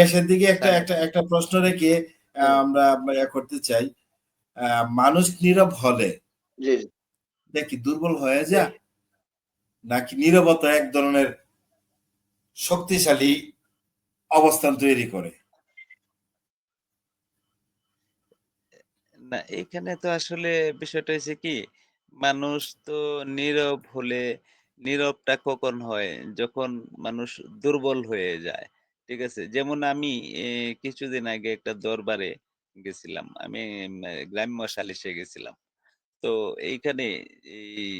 শেষের দিকে একটা একটা একটা প্রশ্ন রেখে আমরা করতে চাই। মানুষ নীরব হলে। দেখি দুর্বল হয়ে নাকি নীরবতা এক ধরনের শক্তিশালী অবস্থান তৈরি করে? না এখানে তো আসলে বিষয়টা হয়েছে কি মানুষ তো নীরব হলে নীরবটা কখন হয়? যখন মানুষ দুর্বল হয়ে যায়। ঠিক আছে? যেমন আমি কিছুদিন আগে একটা দরবারে গেছিলাম। আমি গ্রাম্য সালিশে গেছিলাম। তো এইখানে এই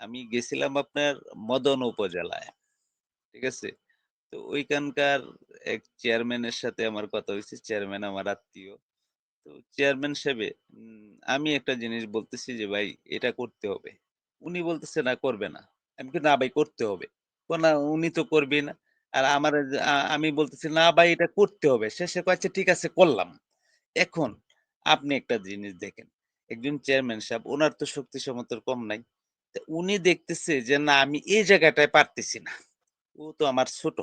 আমি গেছিলাম আপনার মদন উপজেলায়। ঠিক আছে? তো ওইখানকার এক চেয়ারম্যানের সাথে আমার কথা হয়েছে। চেয়ারম্যান আমার আত্মীয়। তো চেয়ারম্যান সাহেবে আমি একটা জিনিস বলতেছি যে, ভাই, এটা করতে হবে। উনি বলতেছে, না, করবে না। আমি কি না, ভাই, করতে হবে। না, উনি তো করবে না। আর আমার আমি বলতেছি না ভাই এটা করতে হবে। শেষে কয়েছে ঠিক আছে করলাম। এখন আপনি একটা জিনিস দেখেন একজন চেয়ারম্যান সাহেব ওনার তো শক্তি সমর্থন কম নাই। তা উনি দেখতেছে যে না আমি এই জায়গাটায় পারতেছি না। ও তো আমার ছোট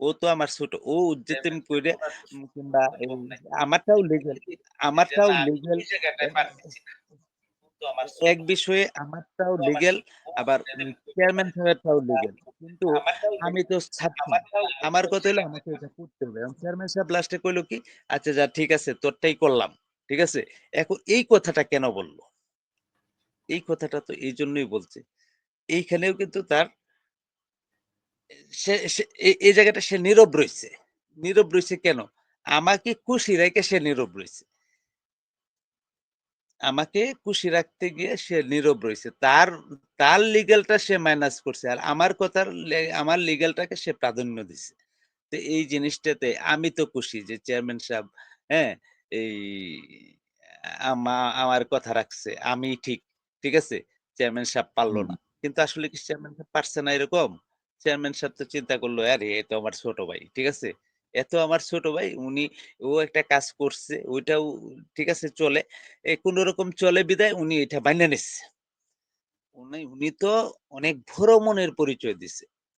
ও তো আমার ছোট ও উজ্জেতেম করে কিংবা আমারটাও লিগেল আমারটাও লিগেল এক বিষয়ে আমারটাও লিগেল আবার চেয়ারম্যান সাহেবটাও লিগেল কিন্তু আমি তো ছাত্র আমার কথা হলো আমাকে এটা করতে হবে। চেয়ারম্যান সাহেব লাস্টে কইলো কি আচ্ছা যা ঠিক আছে তোরটাই করলাম ঠিক আছে? এখন এই কথাটা কেন বলল? এই কথাটা তো এই জন্যই বলছে। এইখানেও কিন্তু তার সে এই জায়গাটা সে নীরব রয়েছে। নীরব রয়েছে কেন? আমাকে খুশি রেখে সে নীরব রয়েছে। আমাকে খুশি রাখতে গিয়ে সে নীরব রয়েছে। তার তার লিগ্যালটা সে মাইনাস করছে আর আমার কথার আমার লিগ্যালটাকে সে প্রাধান্য দিছে। তো এই জিনিসটাতে আমি তো খুশি যে চেয়ারম্যান সাহেব হ্যাঁ এই আমা আমার কথা রাখছে আমি ঠিক ঠিক আছে? চেয়ারম্যান সাহেব পারল না। কিন্তু আসলে কি চেয়ারম্যান সাহেব পারছে না এরকম? চেয়ারম্যান সাহেব তো চিন্তা করল আরে এ তো আমার ছোট ভাই ঠিক আছে? এত আমার ছোট ভাই, উনি, ও একটা কাজ করছে, ওইটাও ঠিক আছে চলে। কোন রকম চলে বিদায়, উনি এটা বানিয়ে নিচ্ছে উনি উনি তো অনেক বড় মনের পরিচয় দিছে।